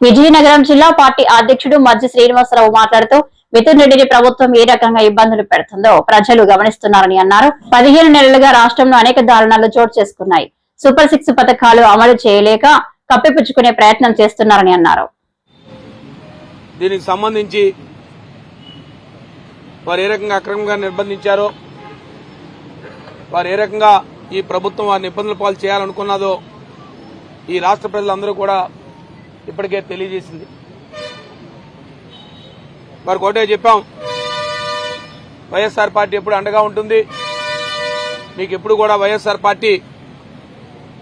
విజయనగరం జిల్లా పార్టీ అధ్యక్షుడు మధ్య శ్రీనివాసరావు మాట్లాడుతూ మిథున్ రెడ్డిని ప్రభుత్వం ఏ రకంగా ఇబ్బందులు పెడుతుందో ప్రజలు గమనిస్తున్నారని అన్నారు. పదిహేను నెలలుగా రాష్ట్రంలో అనేక దారుణాలు చోటు చేసుకున్నాయి. సూపర్ సిక్స్ పథకాలు అమలు చేయలేక కప్పిపుచ్చుకునే ప్రయత్నం చేస్తున్నారని అన్నారు. దీనికి సంబంధించి వారు ఏ రకంగా అక్రమంగా నిర్బంధించారో వారు ఏ రకంగా ఈ ప్రభుత్వం వారిని ఇబ్బందుల పాలు చేయాలనుకున్నదో ఈ రాష్ట్ర ప్రజలందరూ కూడా ఇప్పటికే తెలియజేసింది. మరి ఒకటే చెప్పాం వైఎస్ఆర్ పార్టీ ఎప్పుడు అండగా ఉంటుంది మీకు ఎప్పుడు కూడా వైఎస్ఆర్ పార్టీ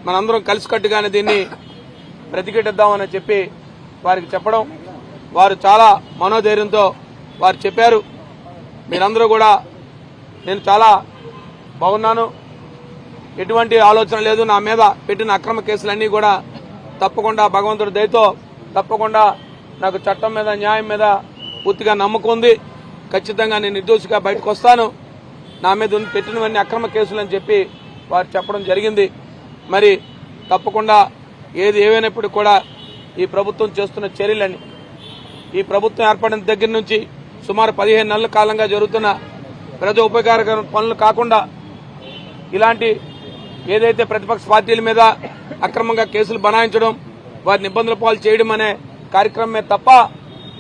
మనందరం కలిసికట్టుగానే దీన్ని బ్రతికెట్టిద్దామని చెప్పి వారికి చెప్పడం వారు చాలా మనోధైర్యంతో వారు చెప్పారు. మీరందరూ కూడా నేను చాలా బాగున్నాను. ఎటువంటి ఆలోచన లేదు నా మీద పెట్టిన అక్రమ కేసులన్నీ కూడా తప్పకుండా భగవంతుడి దయతో తప్పకుండా నాకు చట్టం మీద న్యాయం మీద పూర్తిగా నమ్మకం ఉంది. ఖచ్చితంగా నేను నిర్దోషిగా బయటకు వస్తాను. నా మీద పెట్టినవన్నీ అక్రమ కేసులు అని చెప్పి వారు చెప్పడం జరిగింది. మరి తప్పకుండా ఏది ఏమైనప్పుడు కూడా ఈ ప్రభుత్వం చేస్తున్న చర్యలని ఈ ప్రభుత్వం ఏర్పడిన దగ్గర నుంచి సుమారు పదిహేను నెలల కాలంగా జరుగుతున్న ప్రజా ఉపకార పనులు కాకుండా ఇలాంటి ఏదైతే ప్రతిపక్ష పార్టీల మీద అక్రమంగా కేసులు బనాయించడం వారిని ఇబ్బందుల పాలు చేయడం అనే కార్యక్రమమే తప్ప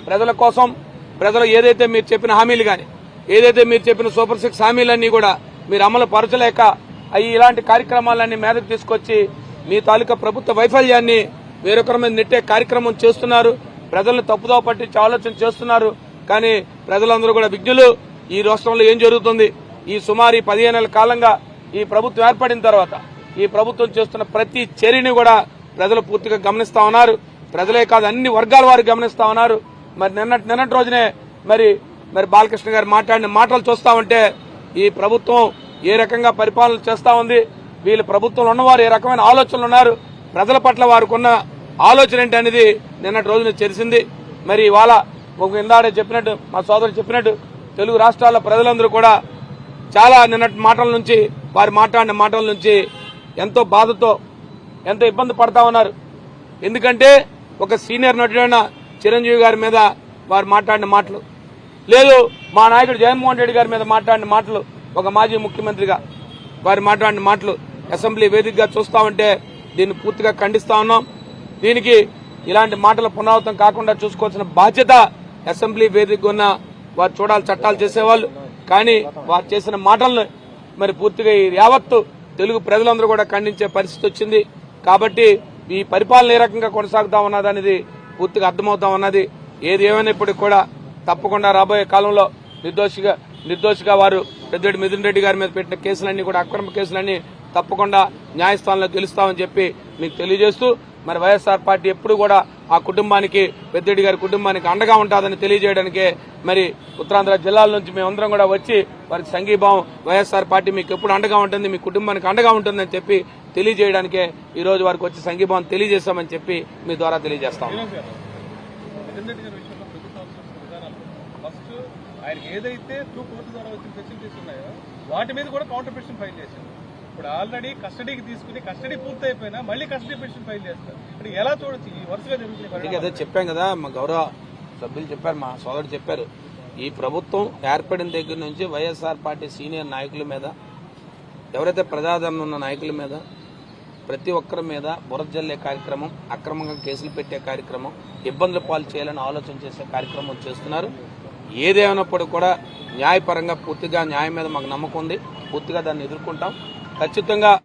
ప్రజల కోసం ప్రజలు ఏదైతే మీరు చెప్పిన హామీలు కానీ ఏదైతే మీరు చెప్పిన సూపర్ సిక్స్ హామీలన్నీ కూడా మీరు అమలు పరచలేక అవి ఇలాంటి కార్యక్రమాలన్నీ మీదకు తీసుకొచ్చి మీ తాలూకా ప్రభుత్వ వైఫల్యాన్ని వేరొకరి మీద నెట్టే కార్యక్రమం చేస్తున్నారు. ప్రజలను తప్పుదో పట్టించి ఆలోచన చేస్తున్నారు. కానీ ప్రజలందరూ కూడా విజ్ఞులు. ఈ రాష్ట్రంలో ఏం జరుగుతుంది? ఈ సుమారు ఈ పదిహేను నెలల కాలంగా ఈ ప్రభుత్వం ఏర్పడిన తర్వాత ఈ ప్రభుత్వం చేస్తున్న ప్రతి చర్యని కూడా ప్రజలు పూర్తిగా గమనిస్తా ఉన్నారు. ప్రజలే కాదు అన్ని వర్గాల వారు గమనిస్తా ఉన్నారు. మరి నిన్నటి నిన్నటి రోజునే మరి మరి బాలకృష్ణ గారు మాట్లాడిన మాటలు చూస్తా ఉంటే ఈ ప్రభుత్వం ఏ రకంగా పరిపాలన చేస్తా ఉంది వీళ్ళు ప్రభుత్వంలో ఉన్నవారు ఏ రకమైన ఆలోచనలు ఉన్నారు ప్రజల పట్ల వారికున్న ఆలోచన ఏంటి అనేది నిన్నటి రోజున తెలిసింది. మరి ఇవాళ ఒక ఇందాడే చెప్పినట్టు మా సోదరుడు చెప్పినట్టు తెలుగు రాష్ట్రాల ప్రజలందరూ కూడా చాలా నిన్నటి మాటల నుంచి వారు మాట్లాడిన మాటల నుంచి ఎంతో బాధతో ఎంతో ఇబ్బంది పడతా ఉన్నారు. ఎందుకంటే ఒక సీనియర్ నటుడైన చిరంజీవి గారి మీద వారు మాట్లాడిన మాటలు. లేదు మా నాయకుడు జగన్మోహన్ రెడ్డి గారి మీద మాట్లాడిన మాటలు ఒక మాజీ ముఖ్యమంత్రిగా వారు మాట్లాడిన మాటలు అసెంబ్లీ వేదికగా చూస్తా ఉంటే దీన్ని పూర్తిగా ఖండిస్తా ఉన్నాం. దీనికి ఇలాంటి మాటల పునరావృతం కాకుండా చూసుకోవాల్సిన బాధ్యత అసెంబ్లీ వేదిక ఉన్న వారు చూడాలి చట్టాలు చేసేవాళ్ళు. కానీ వారు చేసిన మాటలను మరి పూర్తిగా ఈ యావత్తు తెలుగు ప్రజలందరూ కూడా ఖండించే పరిస్థితి వచ్చింది. కాబట్టి ఈ పరిపాలన ఏ రకంగా కొనసాగుతా ఉన్నది అనేది పూర్తిగా అర్థమవుతా ఉన్నది ఏది ఏమైనప్పటికీ కూడా తప్పకుండా రాబోయే కాలంలో నిర్దోషిగా నిర్దోషిగా వారు పెద్దరెడ్డి మిథున్ రెడ్డి గారి మీద పెట్టిన కేసులన్నీ కూడా అక్రమ కేసులన్నీ తప్పకుండా న్యాయస్థానంలో గెలుస్తామని చెప్పి మీకు తెలియజేస్తూ మరి వైఎస్ఆర్ పార్టీ ఎప్పుడు కూడా ఆ కుటుంబానికి పెద్దిరెడ్డి గారి కుటుంబానికి అండగా ఉంటుందని తెలియజేయడానికే మరి ఉత్తరాంధ్ర జిల్లాల నుంచి మేమందరం కూడా వచ్చి వారికి సంఘీభావం వైఎస్ఆర్ పార్టీ మీకు ఎప్పుడు అండగా ఉంటుంది మీ కుటుంబానికి అండగా ఉంటుందని చెప్పి తెలియజేయడానికే ఈరోజు వారికి వచ్చి సంఘీభావం తెలియజేస్తామని చెప్పి మీ ద్వారా తెలియజేస్తాం. ఏదైతే త్రూ కోర్టు ద్వారా వచ్చిన ఫెసిలిటీస్ ఉన్నాయో వాటి మీద కూడా కౌంటర్ పిటిషన్ ఫైల్ చేశారు ఇప్పుడు ఆల్రెడీ కస్టడీకి తీసుకుని కస్టడీ పూర్తయిపోయినా మళ్ళీ కస్టడీ పిటిషన్ ఫైల్ చేస్తారు. ఇప్పుడు ఎలా చూడొచ్చు ఈ వరుసగా జరుగుతుంది అదే చెప్పాం కదా మా గౌరవ సభ్యులు చెప్పారు మా సోదరుడు చెప్పారు. ఈ ప్రభుత్వం ఏర్పడిన దగ్గర నుంచి వైఎస్ఆర్ పార్టీ సీనియర్ నాయకుల మీద ఎవరైతే ప్రజాదరణ ఉన్న నాయకుల మీద ప్రతి ఒక్కరి మీద బురద జల్లే కార్యక్రమం అక్రమంగా కేసులు పెట్టే కార్యక్రమం ఇబ్బందుల పాలు చేయాలని ఆలోచన చేసే కార్యక్రమం చేస్తున్నారు. ఏదేమైనప్పుడు కూడా న్యాయపరంగా పూర్తిగా న్యాయం మీద మాకు నమ్మకం ఉంది. పూర్తిగా దాన్ని ఎదుర్కొంటాం. ఖచ్చితంగా